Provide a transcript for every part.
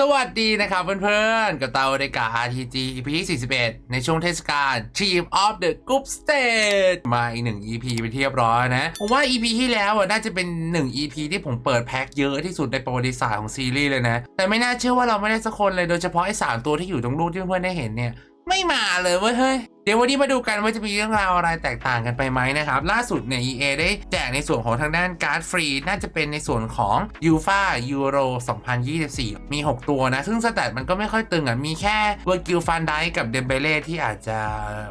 สวัสดีนะครับเพื่อนๆ กับเตาเดกา RTG EP ที่41 ในช่วงเทศกาล Team of the Group Stage มาอีกหนึ่ง EP ไปเทียบร้อยนะ ผมว่า EP ที่แล้วอะน่าจะเป็น 1 EP ที่ผมเปิดแพ็คเยอะที่สุดในประวัติศาสตร์ของซีรีส์เลยนะ แต่ไม่น่าเชื่อว่าเราไม่ได้สักคนเลยโดยเฉพาะไอ้สามตัวที่อยู่ตรงรูปที่เพื่อนๆได้เห็นเนี่ย ไม่มาเลยเว้ยเฮ้ยเดี๋ยววันนี้มาดูกันว่าจะมีเรื่องราวอะไรแตกต่างกันไปไหมนะครับ ล่าสุดเนี่ย EA ได้แจกในส่วนของทางด้านการ์ดฟรี น่าจะเป็นในส่วนของ u f a Euro 2024 มี 6 ตัวนะ ซึ่งสแตทมันก็ไม่ค่อยตึงอะ มีแค่เวอร์กิลฟันไดกับเดมเบเล่ที่อาจจะ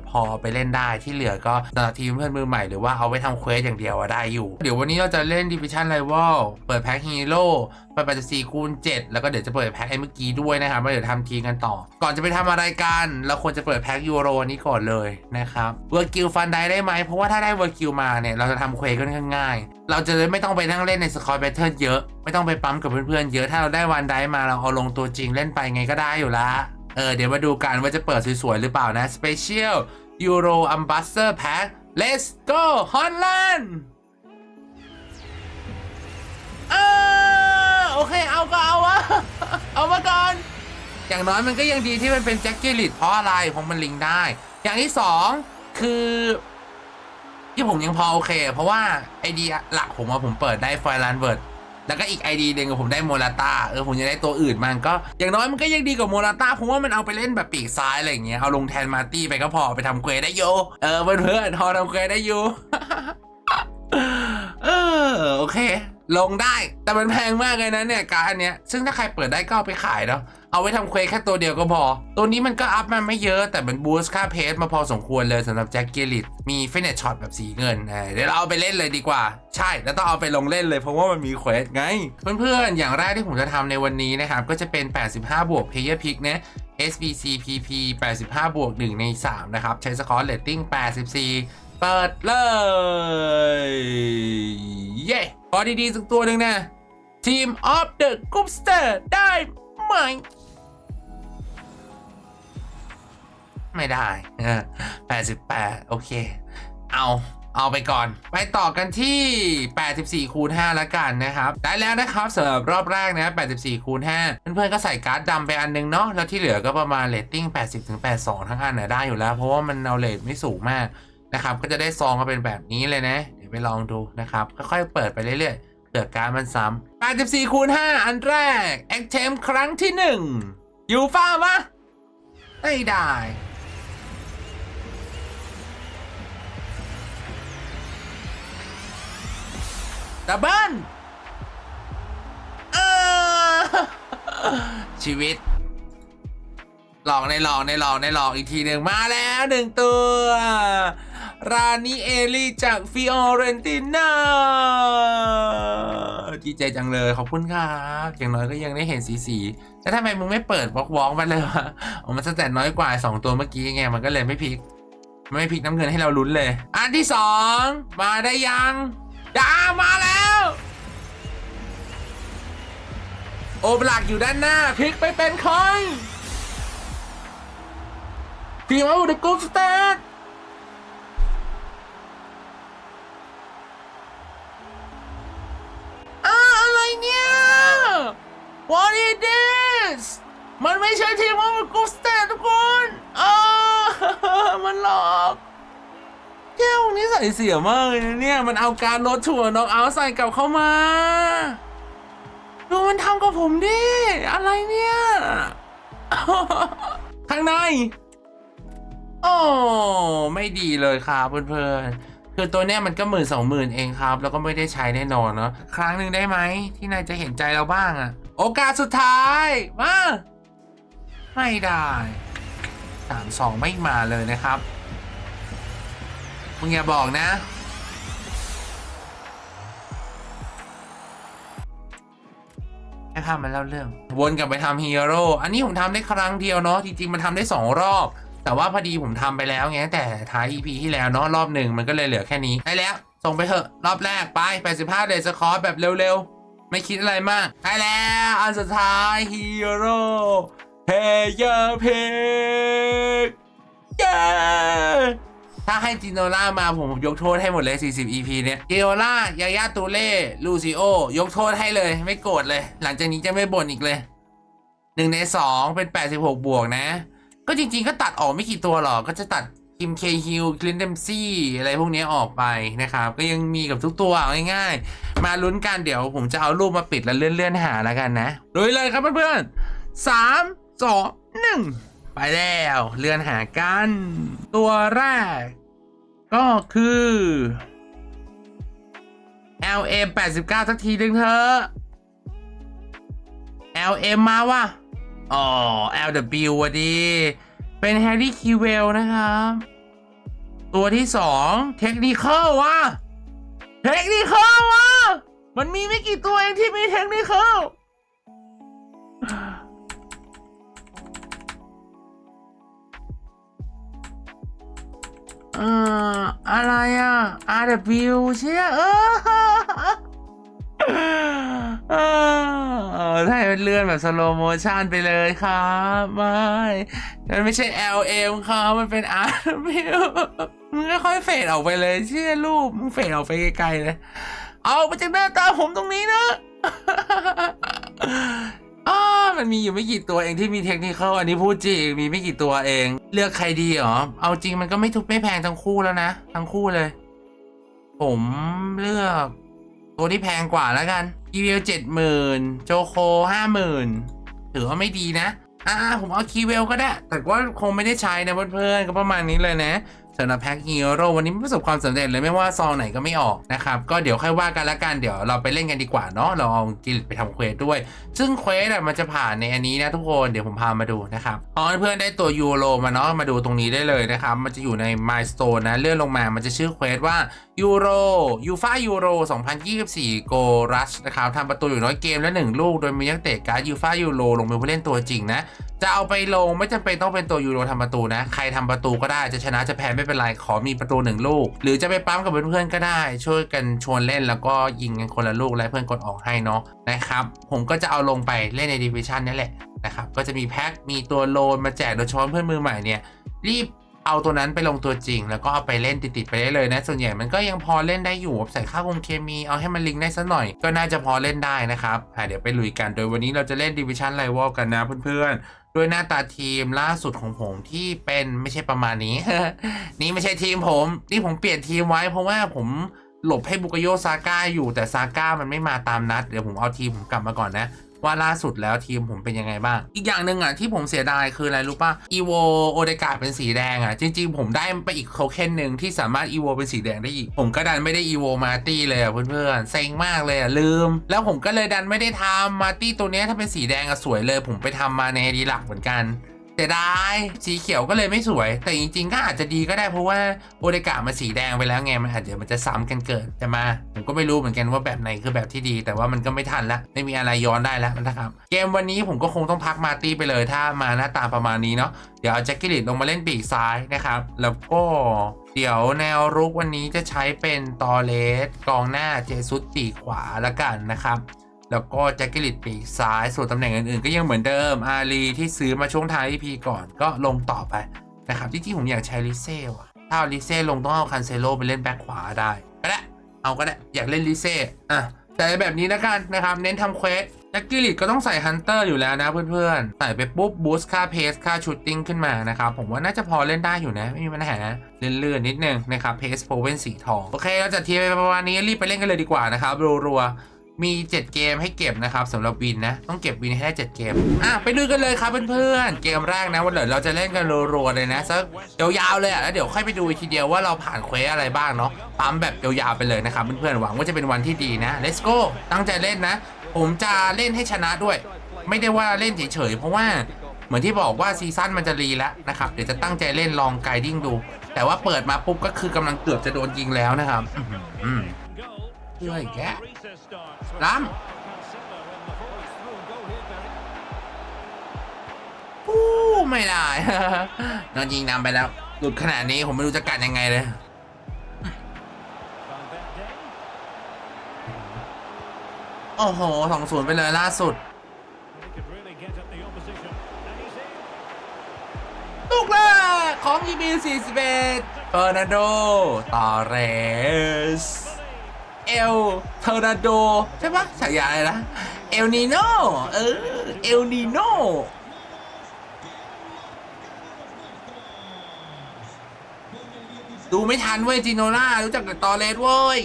พอไปเล่นได้ที่เหลือก็สำหรับทีมเพื่อนมือใหม่หรือว่าเอาไว้ทำเควสอย่างเดียวได้อยู่ เดี๋ยววันนี้เราจะเล่น Division Rival เปิดแพ็คฮีโร่ไปปัจจุ4คูณ7 แล้วก็เดี๋ยวจะเปิดแพ็คไอ้เมื่อกี้ด้วยนะครับแล้วเดี๋ยวทำทีมกันต่อ ก่อนจะไปทำอะไรกันเราควรจะเปิดแพ็คยูโรนี้ก่อนเลยนะครับเวอร์กิลฟันได้ได้ไหมเพราะว่าถ้าได้เวอร์กิลมาเนี่ยเราจะทำเควสค่อนข้างง่าย เราจะไม่ต้องไปนั่งเล่นในสกอร์แบทเทิลเยอะ ไม่ต้องไปปั๊มกับเพื่อนๆเยอะถ้าเราได้วันได้มาเราเอาลงตัวจริงเล่นไปไงก็ได้อยู่ละเออเดี๋ยวมาดูกันว่าจะเปิดสวยๆหรือเปล่านะ Special Euro Ambassador Pack Let's go Holland อ่าโอเคเอาก็เอาวะเอามาก่อน อย่างน้อยมันก็ยังดีที่มันเป็นแจ็คเก็ลิตเพราะอะไรเพราะมันลิงได้ อย่างที่สองคือ ที่ผมยังพอโอเค เพราะว่าไอเดียหลักผมว่าผมเปิดได้ไฟลันเวิร์ดแล้วก็อีกไอเดียหนึ่งผมได้โมราตาเออผมจะได้ตัวอื่นมันก็อย่างน้อยมันก็ยังดีกว่าโมราตาผมว่ามันเอาไปเล่นแบบปีกซ้ายอะไรอย่างเงี้ยเอาลงแทนมาตี้ไปก็พอไปทำเควได้โยเออเพื่อนๆพอทำเควได้อยู่เออโอเค ลงได้แต่มันแพงมากเลยนะเนี่ยการอันเนี้ยซึ่งถ้าใครเปิดได้ก็เอาไปขายเนาะ เอาไว้ทำเควสแค่ตัวเดียวก็พอ ตัวนี้มันก็อัพมาไม่เยอะแต่มันบูสต์ค่าเพจมาพอสมควรเลยสำหรับแจ็คเกลิตมีเฟนเนชช็อตแบบสีเงินเดี๋ยวเราเอาไปเล่นเลยดีกว่า ใช่แล้วต้องเอาไปลงเล่นเลยเพราะว่ามันมีเควสไง เพื่อนๆ อย่างแรกที่ผมจะทำในวันนี้นะครับ ก็จะเป็น 85 บวก Player Pick นะ SBC PP 85 บวก 1 ใน 3 นะครับ ใช้สกอร์เรตติ้ง 84 เปิดเลย เย้ขอดีๆ สักตัวหนึ่งนะ Team of the Group Star ได้ไหม ไม่ได้เออ88โอเค เอาเอาไปก่อน ไปต่อกันที่ 84 คูณ 5 แล้วกันนะครับ ได้แล้วนะครับสำหรับรอบแรกนะ 84 คูณ 5 เพื่อนๆ ก็ใส่การ์ดดำไปอันนึงเนาะ แล้วที่เหลือก็ประมาณเรตติ้ง 80 ถึง 82 ทั้งอันนะได้อยู่แล้ว เพราะว่ามันเอาเรตไม่สูงมากนะครับ ก็จะได้ซองมาเป็นแบบนี้เลยนะ เดี๋ยวไปลองดูนะครับ ค่อยๆ เปิดไปเรื่อยๆเผื่อการ์ดมันซ้ำ84 คูณ 5 อันแรกแอคเทมครั้งที่1ยูฟ่ามะไม่ได้ ดับเบิลเออชีวิต หลอกในหลอกในหลอกในหลอกอีกทีหนึ่งมาแล้วหนึ่งตัวรานีเอลี่จากฟิออเรนตินาดีใจจังเลยขอบคุณครับอย่างน้อยก็ยังได้เห็นสีสีแล้วทำไมมึงไม่เปิดวอล์กวอล์กมาเลยวะอ๋อมันสแตทน้อยกว่า 2 ตัวเมื่อกี้ไงมันก็เลยไม่พลิก ไม่พลิกน้ำเงินให้เราลุ้นเลย อันที่สองมาได้ยัง ดามาแล้ว โอบลักอยู่ด้านหน้าพลิกไปเป็นคอยทีมเอาเดอะกูสเตทอ้าอะไรเนี่ย What is this มันไม่ใช่ทีมเอาเดอะกูสเตททุกคนอ้ามันหลอก แก้วนี้ใส่เสียมากเลยนะเนี่ย มันเอาการลดถั่วน็อกเอาใส่กลับเข้ามาดูมันทำกับผมดิ อะไรเนี่ย ข้างใน โอ้ไม่ดีเลยครับเพื่อนๆ คือตัวเนี้ยมันก็หมื่นสองหมื่นเองครับ แล้วก็ไม่ได้ใช้แน่นอนเนาะ ครั้งหนึ่งได้ไหม ที่นายจะเห็นใจเราบ้างอะ โอกาสสุดท้าย มา ไม่ได้สามสองไม่มาเลยนะครับ มึงอย่าบอกนะให้ามันเล่าเรื่อง วนกลับไปทำฮีโร่ อันนี้ผมทำได้ครั้งเดียวเนาะ จริง ๆ มันทำได้สองรอบ แต่ว่าพอดีผมทำไปแล้วไง แต่ท้าย EP ที่แล้วเนาะรอบหนึ่งมันก็เลยเหลือแค่นี้ ได้แล้ว ส่งไปเถอะ รอบแรกไป85เลยสคอร์แบบเร็วๆ ไม่คิดอะไรมาก ได้แล้ว อันสุดท้ายฮีโร่เพย์เพก ถ้าให้จิโนล่ามาผมยกโทษให้หมดเลย 40 EP เนี่ยจิโนล่ายายาตูเล่ลูซิโอยกโทษให้เลย ไม่โกรธเลย หลังจากนี้จะไม่บ่นอีกเลยหนึ่งในสองเป็น 86 บวกนะ ก็จริงๆก็ตัดออกไม่กี่ตัวหรอก ก็จะตัดคิมเคฮิลคลินเดมซี่อะไรพวกนี้ออกไปนะครับ ก็ยังมีกับทุกตัวเอาง่ายๆ มาลุ้นกันเดี๋ยวผมจะเอารูปมาปิดแล้วเลื่อนๆหาแล้วกันนะลุยเลยครับเพื่อนๆสามสองหนึ่งไปแล้ว เลื่อนหากัน ตัวแรก ก็คือ LM 89สักทีนึงเถอะ LM มาว่ะ อ๋อ LW วะดี เป็นแฮร์รี่คิวเวลนะครับ ตัวที่สองเทคนิคอลว่ะ เทคนิคอลว่ะ มันมีไม่กี่ตัวเองที่มีเทคนิคอล เอ่ออะไรอะ RW เชี่ยเออเออถ้าเลื่อนแบบสโลโมชันไปเลยครับไม่มันไม่ใช่ LM ครับมันเป็น RW มึงก็ค่อยเฟดออกไปเลยเชื่อรูปมึงเฟดออกไปไกลๆเลย เอาไปจากหน้าตาผมตรงนี้นะ อ่ามันมีอยู่ไม่กี่ตัวเองที่มีเทคนิคอันนี้พูดจริงมีไม่กี่ตัวเอง เลือกใครดีหรอ เอาจริงมันก็ไม่ทุกไม่แพงทั้งคู่แล้วนะ ทั้งคู่เลย ผมเลือก ตัวที่แพงกว่าแล้วกันอีเวลเจ็ดหมื่นโจโคห้าหมื่นถือว่าไม่ดีนะอ่าผมเอาคีเวลก็ได้ แต่ว่าคงไม่ได้ใช้นะเพื่อนๆก็ประมาณนี้เลยนะ สำหรับแพ็กฮีโร่วันนี้ไม่ระสบความสำเร็จเลยไม่ว่าซองไหนก็ไม่ออกนะครับ ก็เดี๋ยวค่อยว่ากันละกันเดี๋ยวเราไปเล่นกันดีกว่าเนาะเราเอากิลไปทำเควสด้วย ซึ่งเควสอะมันจะผ่านในอันนี้นะทุกคนเดี๋ยวผมพามาดูนะครับพอเพื่อนๆได้ตัวยูโรมาเนาะมาดูตรงนี้ได้เลยนะครับ มันจะอยู่ใน Milestone นะเลื่อนลงมามันจะชื่อเควสว่ายูโรยูฟายูโร2024 โกรัชนะครับทำประตูอยู่น้อยเกมและหนึ่งลูก โดยมีนักเตะการ์ดยูฟายูโรลงมือผู้เล่นตัวจริงนะจะเอาไปลงไม่จำเป็นต้องเป็นตัวยูโรทำประตูนะ ใครทำประตูก็ได้จะชนะจะแพ้ไม่เป็นไร ขอมีประตูหนึ่งลูก หรือจะไปปั๊มกับเพื่อนๆก็ได้ ช่วยกันชวนเล่นแล้วก็ยิงกันคนละลูกและเพื่อนกดออกให้เนาะนะครับ ผมก็จะเอาลงไปเล่นในดิวิชันนี่แหละนะครับก็จะมีแพ็คมีตัวโลนมาแจกโดยเฉพาะเพื่อนมือใหม่เนี่ยรีบเอาตัวนั้นไปลงตัวจริง แล้วก็เอาไปเล่นติดๆไปได้เลยนะ ส่วนใหญ่มันก็ยังพอเล่นได้อยู่ใส่ค่าคงเคมีเอาให้มันลิงก์ได้สักหน่อย ก็น่าจะพอเล่นได้นะครับเดี๋ยวไปลุยกันโดยวันนี้เราจะเล่นดิวิชันไลวอลกันนะเพื่อนๆ ด้วยหน้าตาทีมล่าสุดของผมที่เป็นไม่ใช่ประมาณนี้ นี่ไม่ใช่ทีมผม นี่ผมเปลี่ยนทีมไว้เพราะว่าผมหลบให้บุกโยซาก้าอยู่แต่ซาก้ามันไม่มาตามนัด เดี๋ยวผมเอาทีมผมกลับมาก่อนนะ ว่าล่าสุดแล้วทีมผมเป็นยังไงบ้าง อีกอย่างหนึ่งอะที่ผมเสียดายคืออะไรรู้ป่ะอีโวโอเดกาเป็นสีแดงอะ จริง ๆ ผมได้ไปอีกโคเคนหนึ่งที่สามารถอีโวเป็นสีแดงได้อีก ผมก็ดันไม่ได้อีโวมาตี้เลยอะเพื่อนๆเซ็งมากเลยอะลืม แล้วผมก็เลยดันไม่ได้ทำมาตี้ตัวนี้ถ้าเป็นสีแดงอะสวยเลย ผมไปทำมาในดีหลักเหมือนกัน แต่ได้สีเขียวก็เลยไม่สวย แต่จริงๆก็อาจจะดีก็ได้เพราะว่าโอเดกามันสีแดงไปแล้วไงมันอาจจะมันจะซ้ำกันเกิดจะมาผมก็ไม่รู้เหมือนกันว่าแบบไหนคือแบบที่ดี แต่ว่ามันก็ไม่ทันละไม่มีอะไรย้อนได้แล้วนะครับเกมวันนี้ผมก็คงต้องพักมาตี้ไปเลยถ้ามาหน้าตาประมาณนี้เนาะเดี๋ยวเอาแจ็คกิลิตลงมาเล่นปีกซ้ายนะครับแล้วก็เดี๋ยวแนวรุกวันนี้จะใช้เป็นตอเลสกองหน้าเจซุสปีกขวาละกันนะครับ แล้วก็แจ็คกิลิตปีกซ้ายส่วนตำแหน่งอื่นๆ ก็ยังเหมือนเดิมอารีที่ซื้อมาช่วงท้าย EP ก่อนก็ลงต่อไปนะครับที่จริงๆผมอยากใช้ลิเซ่ว่ะถ้าลิเซ่ลงต้องเอาคันเซโลไปเล่นแบ็คขวาได้ก็ได้เอาก็ได้อยากเล่นลิเซ่อะแต่แบบนี้แล้วกันนะครับเน้นทำเควสแจ็คกิลิตก็ต้องใส่ฮันเตอร์อยู่แล้วนะเพื่อนๆ ใส่ไปปุ๊บบูสต์ค่าเพสค่าชูตติ้งขึ้นมานะครับผมว่าน่าจะพอเล่นได้อยู่นะ ไม่มีปัญหาเลื่อนๆนิดนึงนะครับเพสโพเวนสีทอง โอเคเราจะทีไปประมาณนี้รีบไปเล่นกันเลยดีกว่านะครับรัวๆ มี 7 เกมให้เก็บนะครับสำหรับวินนะ ต้องเก็บวินให้ได้7เกม อะ ไปดูกันเลยครับเพื่อนๆ เกมแรกนะวันเดี๋ยวเราจะเล่นกันรัวๆเลยนะสักยาวๆเลยอะแล้วเดี๋ยวค่อยไปดูทีเดียวว่าเราผ่านเควสอะไรบ้างเนาะปั๊มแบบยาวๆไปเลยนะครับเพื่อนๆหวังว่าจะเป็นวันที่ดีนะ let's go ตั้งใจเล่นนะ ผมจะเล่นให้ชนะด้วย ไม่ได้ว่าเล่นเฉยๆเพราะว่าเหมือนที่บอกว่าซีซั่นมันจะรีแล้วนะครับเดี๋ยวจะตั้งใจเล่นลองไกดิ้งดู แต่ว่าเปิดมาปุ๊บก็คือกำลังเกือบจะโดนยิงแล้วนะครับอื้อหืออืมเรื่อยแกะล้ปู้ไม่ได้โดนยิงนำไปแล้ว หลุดขนาดนี้ผมไม่รู้จะกันยังไงเลยโอ้โหสองศูนย์ไปเลยล่าสุดลูกแรกของยีบี41เฟอร์นันโดตอเรส เอลเทอร์นาโด ใช่ปะฉายาอะไรนะ เอลนีโนเออ เอลนีโนดูไม่ทันเว้ยจิโนล่ารู้จักแต่ตอเลสเว้ย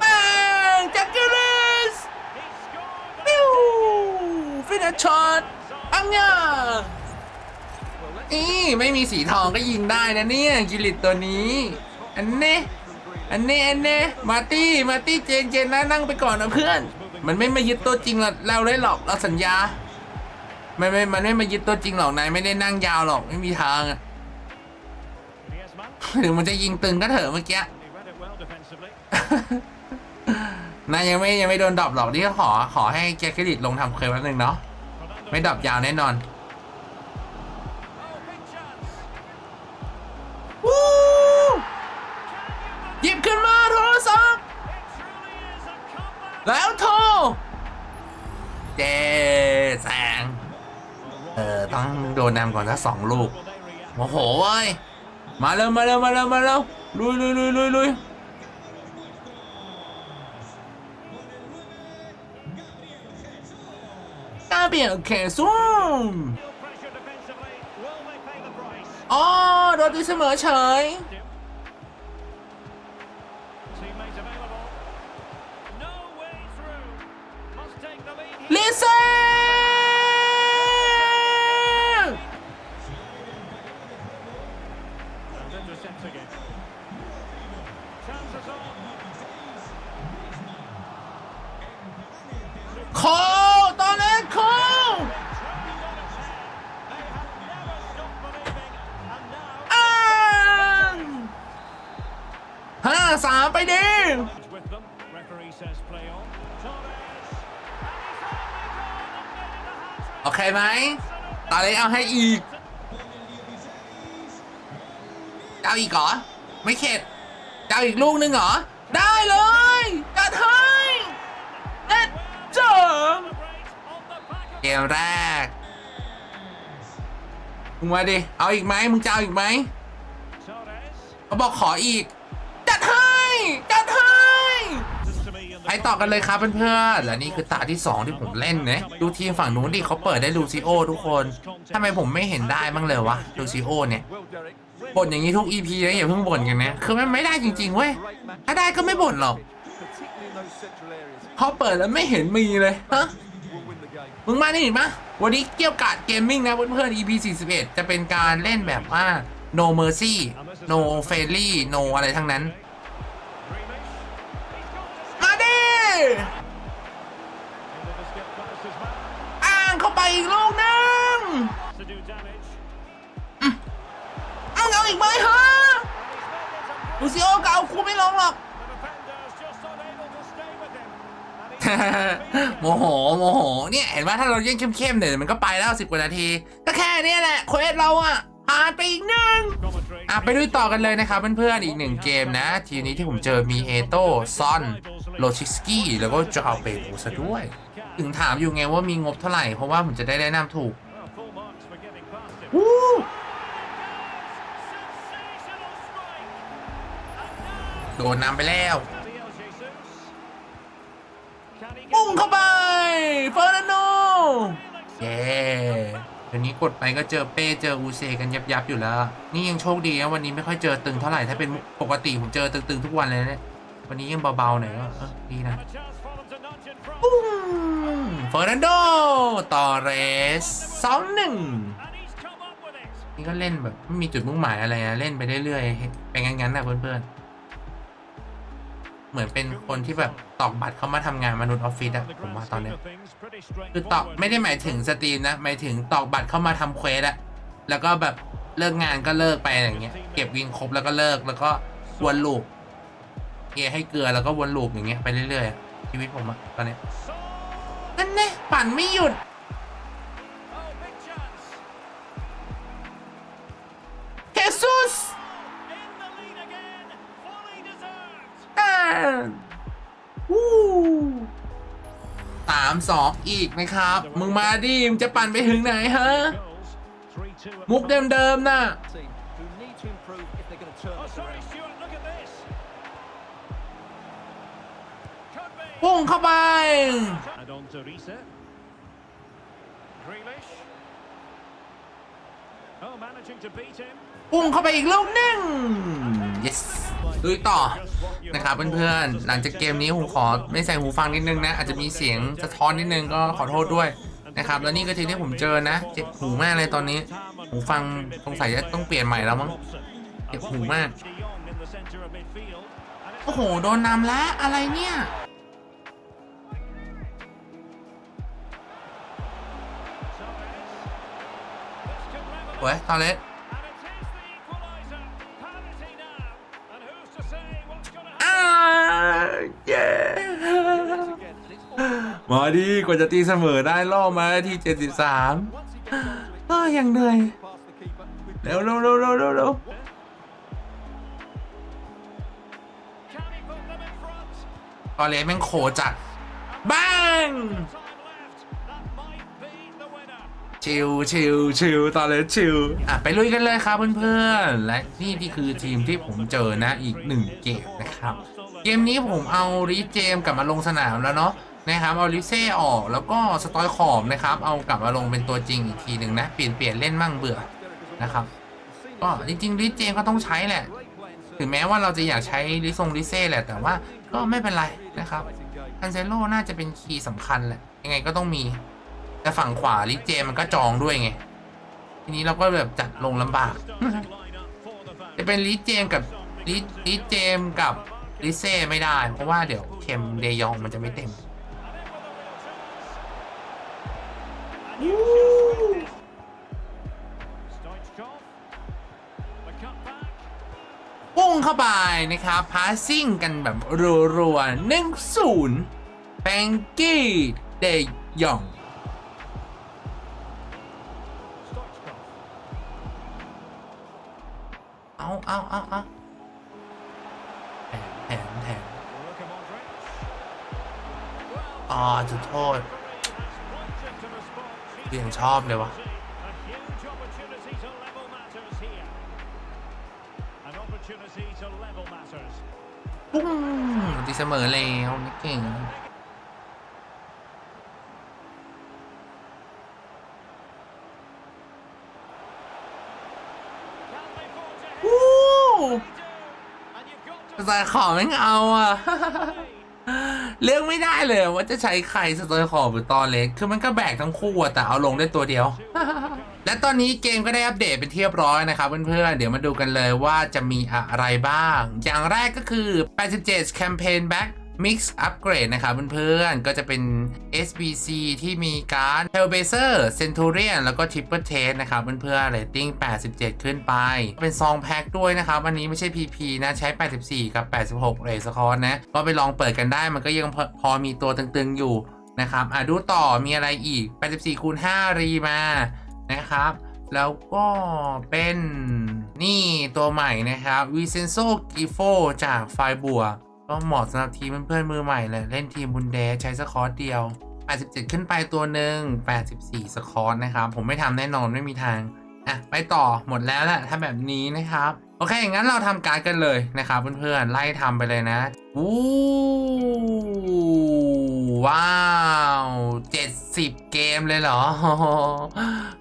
แม่งแจ็คกิลิสปิ้วฟินช็อตอังยา นี่ไม่มีสีทองก็ยิงได้นะเนี่ยกิลิตตัวนี้ อันเน่อันเน่อันเน่มาตี้มาตี้เจนเจนนะนั่งไปก่อนนะเพื่อน มันไม่มายึดตัวจริงเราเราได้หรอกเราสัญญาไม่ไม่มันไม่มายึดตัวจริงหรอกนายไม่ได้นั่งยาวหรอกไม่มีทางอะ Griezmann. ถึงมันจะยิงตึงก็เถอะเมื่อกี้นายยังไม่ยังไม่โดนดรอปหรอกนี่ขอขอให้แกครดิตลงทำเคยวันหนึ่งเนาะไม่ดรอปยาวแน่นอน วู้หยิบขึ้นมาโทรศัพท์แล้วโทรเจแสง เออต้องโดนนำก่อนสักสองลูก Will they react? โมโหเว้ยมาเร็วมาเร็วมาเร็วมาเร็วลุยลุยลุยลุยลุยกาเบียเคซุม อ๋อโดนตีเสมอเฉย โอเคไหมตอนนี้เอาให้อีกจะเอาอีกเหรอ ไม่เข็ดจะเอาอีกลูกนึงเหรอ ได้เลยจัดให้เอ็ดเจิม Celebrate on the back of เกมแรกมึงมาดิ เอาอีกไหมมึงจะเอาอีกไหมเขาบอกขออีก จัดให้ จัดให้ Just to me in the ไปต่อกันเลยครับเพื่อนๆ และนี่คือตาที่ 2 ที่ผมเล่นนะดูทีมฝั่งนู้นดิเขาเปิดได้ลูซิโอทุกคนทำไมผมไม่เห็นได้บ้างเลยวะลูซิโอเนี่ยบ่นอย่างนี้ทุก EP นะอย่าเพิ่งบ่นกันนะ คือมันไม่ได้จริงๆเว้ย ถ้าได้ก็ไม่บ่นหรอก Particularly in those central areas. พอเปิดแล้วไม่เห็นมีเลยฮะมึงมานี่เห็นปะวันนี้เกี่ยวกาดเกมมิ่งนะเพื่อนๆ EP 41 จะเป็นการเล่นแบบว่า no mercy no friendly no อะไรทั้งนั้น ห็นว่าถ้าเราเล่นเข้มๆเนี่ยมันก็ไปแล้วสิบกว่านาที ก็แค่เนี้แหละเควสเราอะผ่านไปอีกหนึ่ง commentary. อะไปดูต่อกันเลยนะครับเพื่อนๆอีกหนึ่งเกมนะ ทีนี้ที่ผมเจอมีเอโต้ซอนโลชิสกี้แล้วก็จาวเปโอซะด้วย ถึงถามอยู่ไงว่ามีงบเท่าไหร่ เพราะว่าผมจะได้แนะนำถูก Well, full marks for getting past him. วู้ Sensational strike. โดนนำไปแล้ว Gabriel Jesus. Can he ปุ้ง get เข้าไปเฟอร์นันโด เย้เดี๋ยวนี้กดไปก็เจอเป้เจออูเซกันยับยับอยู่แล้ว นี่ยังโชคดีนะวันนี้ไม่ค่อยเจอตึงเท่าไหร่ถ้าเป็นปกติผมเจอตึงๆทุกวันเลยนะเนี่ยวันนี้ยังเบาๆหน่อยก็ดีนะปุ้งเฟอร์นันโดตอเรสสองหนึ่งนี่ก็เล่นแบบไม่มีจุดมุ่งหมายอะไรนะเล่นไปเรื่อยๆเป็นงั้นๆนะเพื่อนๆ เหมือนเป็นคนที่แบบตอกบัตรเข้ามาทำงานมนุษย์ออฟฟิศอะผมว่าตอนเนี้ยคือตอกไม่ได้หมายถึงสตรีมนะหมายถึงตอกบัตรเข้ามาทำเควสอะแล้วก็แบบเลิกงานก็เลิกไปอย่างเงี้ย เก็บวินครบแล้วก็เลิกแล้วก็วนลูปเกให้เกลือแล้วก็วนลูปอย่างเงี้ยไปเรื่อยๆชีวิตผมอะตอนเนี้ยนั่นแน่ปั่นไม่หยุด สองอีกไหมครับ มึงมาดิมจะปั่นไปถึงไหนฮะ มุกเดิมๆนะ่ะพุ่งเข้าไป พุ่งเข้าไปอีกลูกหนึ่ง yes ลุยต่อนะครับเพื่อนๆ หลังจากเกมนี้ผมขอไม่ใส่หูฟังนิดนึงนะ อาจจะมีเสียงสะท้อนนิดนึงก็ขอโทษด้วยนะครับ แล้วนี่ก็ทีที่ผมเจอนะ เจ็บหูมากเลยตอนนี้ หูฟังสงสัยจะต้องเปลี่ยนใหม่แล้วมั้ง เจ็บหูมาก โอ้โห โดนนำแล้วอะไรเนี่ยเว้ยตอนเล็ก เย้มาดีกว่าจะตีเสมอได้ล่อมาที่ 73 once he gets onto it, อ้ายังเหนื่อยเร็วเร็วเร็วเร็วเร็วร็วตอนเล็กแม่งโขจัดบ้างชิวชิวชิวตอนเล็กชิวอะไปลุยกันเลยครับเพื่อนๆ และนี่ที่คือทีมที่ผมเจอนะอีกหนึ่งเกมนะครับ เกมนี้ผมเอาริเจมกลับมาลงสนามแล้วเนาะนะครับเอาลิเซ่ออกแล้วก็สตอยขอบนะครับ เอากลับมาลงเป็นตัวจริงอีกทีหนึ่งนะ เปลี่ยนเปลี่ยนเล่นมั่งเบื่อนะครับก็จริงๆลิเจมก็ต้องใช้แหละ ถึงแม้ว่าเราจะอยากใช้ลิซงลิเซ่แหละ แต่ว่าก็ไม่เป็นไรนะครับคันเซโลน่าจะเป็นคีย์สำคัญแหละ ยังไงก็ต้องมี แต่ฝั่งขวาลิเจมมันก็จองด้วยไง ทีนี้เราก็แบบจัดลงลำบาก จะเป็นลิเจมกับลิลิเจมกับ ลิเซ่ไม่ได้ เพราะว่าเดี๋ยวเคมเดยองมันจะไม่เต็มพุ่งเข้าไปนะครับพาสซิ่งกันแบบรัวๆหนึ่งศูนย์แบงกี้เดยองเอาเอาเอาเอา โทษ Pointed to the spot. She's เรียงชอบเลยวะ A huge opportunity to level matters here. An opportunity to level matters. ปุ้งตีเสมอแล้วนี่เก่ง Can they forge ahead? วู้ They do. And you've got to สายขอไม่งเอาอะ เลือกไม่ได้เลยว่าจะใช้ใครสเตอร์ขอบหรือตอนเล็ก คือมันก็แบกทั้งคู่อะแต่เอาลงได้ตัวเดียว และตอนนี้เกมก็ได้อัปเดตเป็นที่เรียบร้อยนะครับเพื่อนๆ เดี๋ยวมาดูกันเลยว่าจะมีอะไรบ้าง อย่างแรกก็คือ 87 Campaign Back Mix Upgrade นะครับเพื่อนๆ ก็จะเป็น SBC ที่มีการ Hellblazer Centurion แล้วก็ Triple t a s t นะครับเพื่อนๆ Rating 87 ขึ้นไป เป็นซองแพ็คด้วยนะครับอันนี้ไม่ใช่ PP นะใช้ 84 กับ 86 เรสคอร์นะก็ไปลองเปิดกันได้มันก็ยังพอพอมีตัวตึงๆอยู่นะครับอะดูต่อมีอะไรอีก 84คูณ5รีมานะครับแล้วก็เป็นนี่ตัวใหม่นะครับ Vincenzo Grifo จากไฟบัว ก็เหมาะสำหรับทีมเพื่อนๆมือใหม่เลยเล่นทีมบุนเดสใช้สคอร์เดียว 87 ขึ้นไปตัวหนึ่ง84 สคอร์นะครับ ผมไม่ทำแน่นอนไม่มีทางอะไปต่อหมดแล้วแหละถ้าแบบนี้นะครับ โอเค งั้นเราทำการดกันเลยนะครับเพื่อนๆไล่ทำไปเลยนะอู้ว้าว 70 เกมเลยเหรอ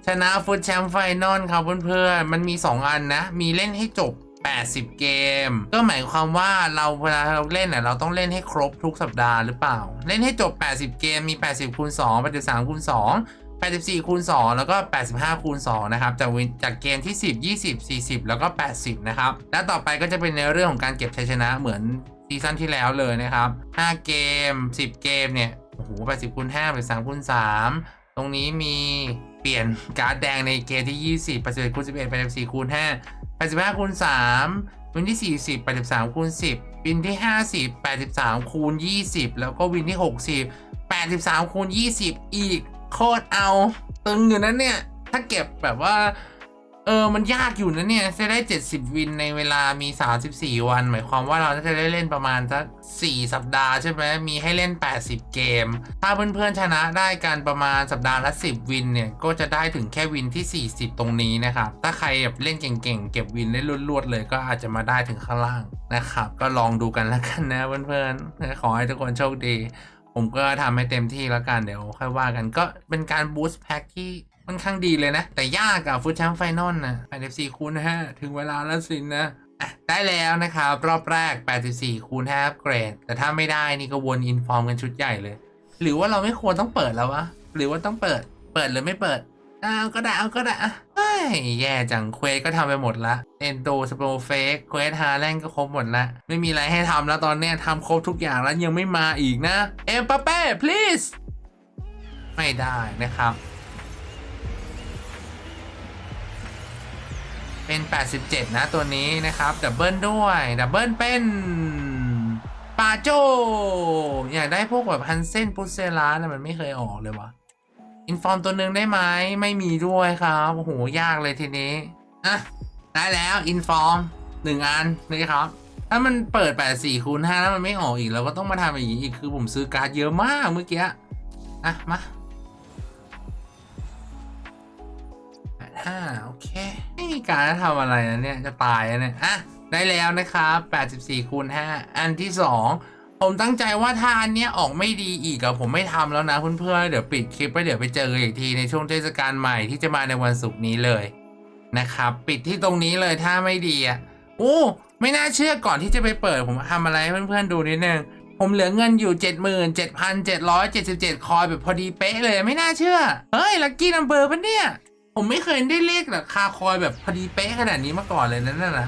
ชนะฟุตแชมป์ไฟนอลครับเพื่อนๆมันมี 2 อันนะ มีเล่นให้จบ 80 เกม ก็หมายความว่าเราเวลาเราเล่นน่ะเราต้องเล่นให้ครบทุกสัปดาห์หรือเปล่า เล่นให้จบ 80 เกมมี 80คูณ2 83คูณ2 84คูณ2แล้วก็ 85คูณ2นะครับจากจากเกมที่ 10 20 40 แล้วก็ 80 นะครับ แล้วต่อไปก็จะเป็นในเรื่องของการเก็บชัยชนะเหมือนซีซั่นที่แล้วเลยนะครับ 5 เกม 10 เกมเนี่ยโอ้โห80คูณ5 83คูณ3ตรงนี้มีเปลี่ยนการ์ดแดงในเกมที่ 20 81คูณ11 84คูณ5 85คูณ3วินที่ 40 83คูณ10 วินที่ 50 83คูณ20 แล้วก็วินที่ 60 83คูณ20 อีกโคตรเอา ตึงอยู่นั้นเนี่ย ถ้าเก็บแบบว่า เอออ มันยากอยู่นะเนี่ย จะได้ 70 วินในเวลามี 34 วัน หมายความว่าเราจะได้เล่นประมาณสัก4สัปดาห์ใช่ไหม มีให้เล่น 80 เกม ถ้าเพื่อนๆชนะได้กันประมาณสัปดาห์ละ 10 วินเนี่ย ก็จะได้ถึงแค่วินที่ 40 ตรงนี้นะครับ ถ้าใครแบบเล่นเก่งๆ เก็บวินได้รวดๆ เลยก็อาจจะมาได้ถึงข้างล่างนะครับ ก็ลองดูกันแล้วกันนะเพื่อนๆ ขอให้ทุกคนโชคดี ผมก็ทำให้เต็มที่แล้วกัน เดี๋ยวค่อยว่ากัน ก็เป็นการบูสต์แพ็คที่ ค่อนข้างดีเลยนะ แต่ยากอะฟุตแชมป์ไฟนอลนะ84คูณ5ถึงเวลาแล้วสินนะได้แล้วนะครับ รอบแรก 84คูณ5เกรด แต่ถ้าไม่ได้นี่ก็วนอินฟอร์มกันชุดใหญ่เลย หรือว่าเราไม่ควรต้องเปิดแล้ววะ หรือว่าต้องเปิด เปิดหรือไม่เปิดเอาก็ได้เอาก็ได้อะเฮ้ยแย่จังเควสก็ทำไปหมดละเอนโดสโปรเฟกเควสฮาแลนก็ครบหมดละ ไม่มีอะไรให้ทำแล้วตอนเนี้ยทำครบทุกอย่างแล้วยังไม่มาอีกนะ เอ็มปาเป้ please ไม่ได้นะครับ เป็น87 นะตัวนี้นะครับ ดับเบิลด้วย ดับเบิลเป็นปาโจ อยากได้พวกแบบฮันเซนพุเซลานะมันไม่เคยออกเลยวะอินฟอร์มตัวหนึ่งได้ไหมไม่มีด้วยครับ โอ้โห ยากเลยทีนี้อะได้แล้วอินฟอร์มหนึ่งอันนี่ครับ ถ้ามันเปิด 84คูณ5แล้วมันไม่ออกอีกเราก็ต้องมาทำอย่างนี้อีกคือผมซื้อการ์ดเยอะมากเมื่อกี้ อะ มาห้าโอเค ไม่การจะทำอะไรนะเนี่ยจะตายแล้วเนี่ยอะได้แล้วนะครับ 84คูณ5อันที่ 2 ผมตั้งใจว่าถ้าอันเนี้ยออกไม่ดีอีกอะผมไม่ทำแล้วนะเพื่อนๆเดี๋ยวปิดคลิปไปเดี๋ยวไปเจออีกทีในช่วงเทศกาลใหม่ที่จะมาในวันศุกร์นี้เลยนะครับปิดที่ตรงนี้เลยถ้าไม่ดีอะโอ้ไม่น่าเชื่อก่อนที่จะไปเปิดผมทำอะไรให้เพื่อนๆดูนิดนึงผมเหลือเงินอยู่ 77,777 คอยแบบพอดีเป๊ะเลยไม่น่าเชื่อ เฮ้ย ลัคกี้นัมเบอร์ปะเนี่ย ผมไม่เคยได้เลขราคาคอยแบบพอดีเป๊ะขนาดนี้มาก่อนเลยนั่นน่ะนะ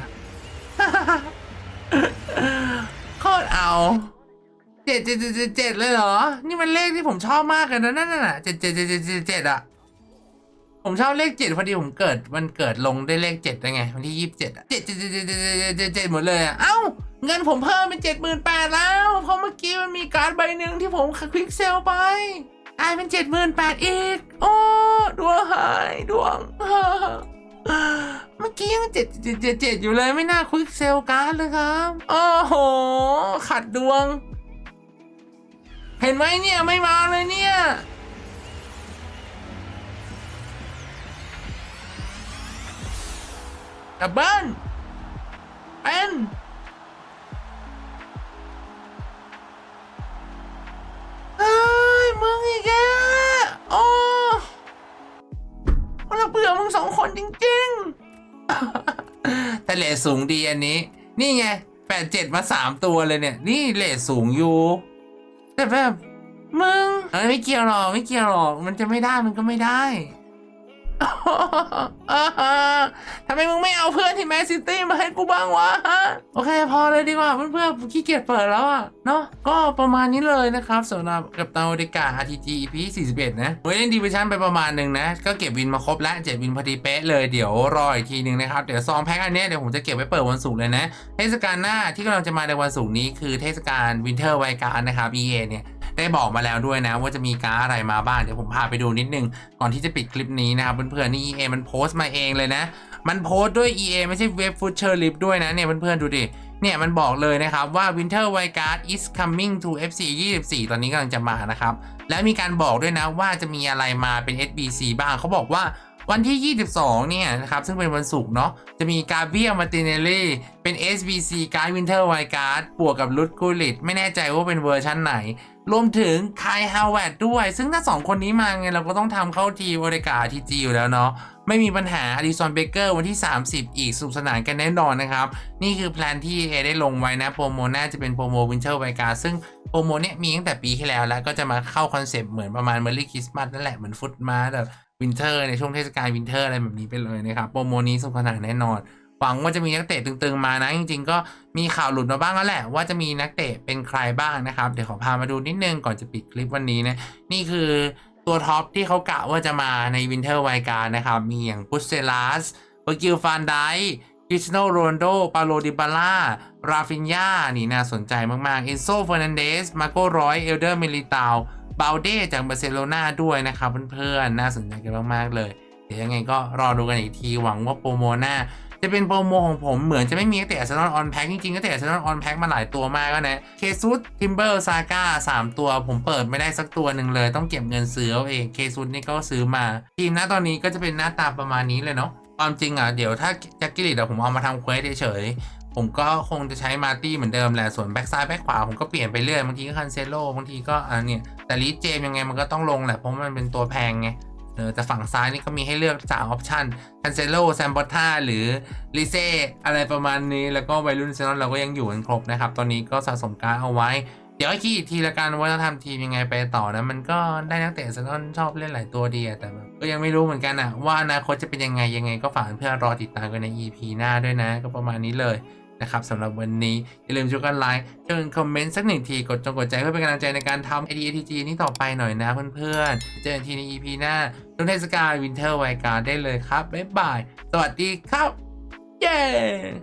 โคตรเอาเจ็ดเจ็ดเจ็ดเจ็ดเจ็ดเลยเหรอ นี่มันเลขที่ผมชอบมากเลยนะนั่นน่ะเจ็ดเจ็ดเจ็ดเจ็ดเจ็ดเจ็ดอะผมชอบเลขเจ็ดพอดีผมเกิดมันเกิดลงได้เลขเจ็ดได้ไงวันที่ยี่สิบเจ็ดอะเจ็ดเจ็ดเจ็ดเจ็ดเจ็ดเจ็ดเจ็ดหมดเลยอะเอ้าเงินผมเพิ่มเป็นเจ็ดหมื่นแปดแล้ว เพราะเมื่อกี้มันมีการ์ดใบหนึ่งที่ผมคลิกเซลไป กลายเป็นเจ็ดหมื่นแปดอีก โอ้ดวงหายดวง เมื่อกี้ยังเจ็ดเจ็ดเจ็ดเจ็ดอยู่เลยไม่น่าควิกเซลการ์ดเลยครับ โอ้โห ขัดดวง เห็นไหมเนี่ยไม่มาเลยเนี่ยดับเบิลเป็น คนจริงๆ แต่เลทสูงดีอันนี้ นี่ไงแปดเจ็ดมาสามตัวเลยเนี่ย นี่เลทสูงอยู่ แต่แบบมึงเอ้ยไม่เกี่ยวหรอกไม่เกี่ยวหรอก มันจะไม่ได้มันก็ไม่ได้ ทำไมมึงไม่เอาเพื่อนที่แมนซิตี้มาให้กูบ้างวะฮะโอเคพอเลยดีกว่าเพื่อนๆขี้เกียจเปิดแล้วอะเนาะก็ประมาณนี้เลยนะครับสำหรับกับตาเดกา RTG EP 41 นะผมเล่นดีเวชั่นไปประมาณหนึ่งนะ ก็เก็บวินมาครบแล้วเจ็ดวินพอดีเป๊ะเลยเดี๋ยวรออีกทีหนึ่งนะครับ เดี๋ยวซองแพ็คอันนี้เดี๋ยวผมจะเก็บไว้เปิดวันศุกร์เลยนะ เทศกาลหน้าที่กำลังจะมาในวันศุกร์นี้คือเทศกาลวินเทอร์ไวการนะครับ EA เนี่ย ได้บอกมาแล้วด้วยนะว่าจะมีการอะไรมาบ้างเดี๋ยวผมพาไปดูนิดนึง ก่อนที่จะปิดคลิปนี้นะครับเพื่อนๆนี่ EA มันโพสต์มาเองเลยนะ มันโพสต์ด้วย EA ไม่ใช่เว็บฟูเชอร์ลิฟด้วยนะเนี่ยเพื่อนๆดูดิเนี่ยมันบอกเลยนะครับว่า Winter Wildcard is coming to FC 24 ตอนนี้กำลังจะมานะครับ และมีการบอกด้วยนะว่าจะมีอะไรมาเป็น SBC บ้างเขาบอกว่าวันที่ 22 เนี่ยนะครับซึ่งเป็นวันศุกร์เนาะจะมีกาเบียมาติเนลลี่เป็น SBC การ์ด Winter Wildcard บวกกับลุดกูลิตไม่แน่ใจว่าเป็นเวอร์ชันไหน รวมถึงคายฮาวเวดด้วย ซึ่งถ้า 2 คนนี้มาไง เราก็ต้องทำเข้าทีโอเดกาทีจีอยู่แล้วเนาะ ไม่มีปัญหาอดิซอนเบเกอร์วันที่ 30 อีกสนุกสนานกันแน่นอนนะครับ นี่คือแพลนที่เอได้ลงไว้นะ โปรโมน่าจะเป็นโปรโมวินเทอร์ไวกาซึ่งโปรโมเนี่ยมีตั้งแต่ปีที่แล้วแล้วก็จะมาเข้าคอนเซปต์เหมือนประมาณเมอร์รี่คริสต์มาสนั่นแหละเหมือนฟุตมาแบบวินเทอร์ในช่วงเทศกาลวินเทอร์อะไรแบบนี้ไปเลยนะครับโปรโมนี้สนุกสนานแน่นอน หวังว่าจะมีนักเตะตึงๆมานะ จริง ๆ ก็มีข่าวหลุดมาบ้างแล้วแหละ ว่าจะมีนักเตะเป็นใครบ้างนะครับ เดี๋ยวขอพามาดูนิดนึงก่อนจะปิดคลิปวันนี้นะนี่คือตัวท็อปที่เขากะว่าจะมาในวินเทอร์ไวการนะครับ มีอย่างพุสเซลัสเบอร์กิลฟานไดคริสโนโรนโด ปาโลดิบาล่า ราฟินยานี่น่าสนใจมาก ๆ เอนโซเฟอร์นันเดส มาโกร้อย เอลเดอร์เมลิตาบาเดจากบาร์เซโลนาด้วยนะครับเพื่อน ๆ น่าสนใจกันมาก ๆ เลย เดี๋ยวยังไงก็รอดูกันอีกที หวังว่าโปรโมนา จะเป็นโปรโมของผมเหมือนจะไม่มีตั้งแต่อาร์เซนอลออนแพ็คจริงๆตั้งแต่อาร์เซนอลออนแพ็คมาหลายตัวมากแล้วนะเคซุสทิมเบอร์ซาก้าสามตัวผมเปิดไม่ได้สักตัวหนึ่งเลย ต้องเก็บเงินซื้อเอาเองเคซุสนี่ก็ซื้อมา ทีมหน้าตอนนี้ก็จะเป็นหน้าตาประมาณนี้เลยเนาะความจริงอะเดี๋ยวถ้าแจ็คกิลิตผมเอามาทำเควสเฉยผมก็คงจะใช้มาร์ตี้เหมือนเดิมแหละ ส่วนแบ็กซ้ายแบ็กขวา ผมก็เปลี่ยนไปเรื่อย บางทีก็คันเซโลบางทีก็อ่าเนี่ย แต่ลีดเจมยังไงมันก็ต้องลงแหละ เพราะมันเป็นตัวแพงไง อแต่ฝั่งซ้ายนี่ก็มีให้เลือกสามออปชันคันเซโลแซมบอท่าหรือลิเซ่อะไรประมาณนี้ แล้วก็วัยรุ่นเซนอนเราก็ยังอยู่กันครบนะครับ ตอนนี้ก็สะสมการเอาไว้ เดี๋ยวไอ้คิดอีกทีละกันว่าจะทำทีมยังไงไปต่อนะ มันก็ได้นักเตะเซนอนชอบเล่นหลายตัวดีแต่ก็ยังไม่รู้เหมือนกันอะว่าอนาคตจะเป็นยังไงยังไงก็ฝากเพื่อนรอติดตามกันใน EP หน้าด้วยนะ ก็ประมาณนี้เลย นะครับสำหรับวันนี้ อย่าลืมช่วยกันไลค์ช่วยกันคอมเมนต์สักหนึ่งที กดจงกดใจเพื่อเป็นกำลังใจในการทำ ADATG นี้ต่อไปหน่อยนะเพื่อนๆ เจอกันทีใน EP หน้าช่นเทศกาลวินเทอร์ไวการ์ได้เลยครับ บ๊ายบาย สวัสดีครับ เย้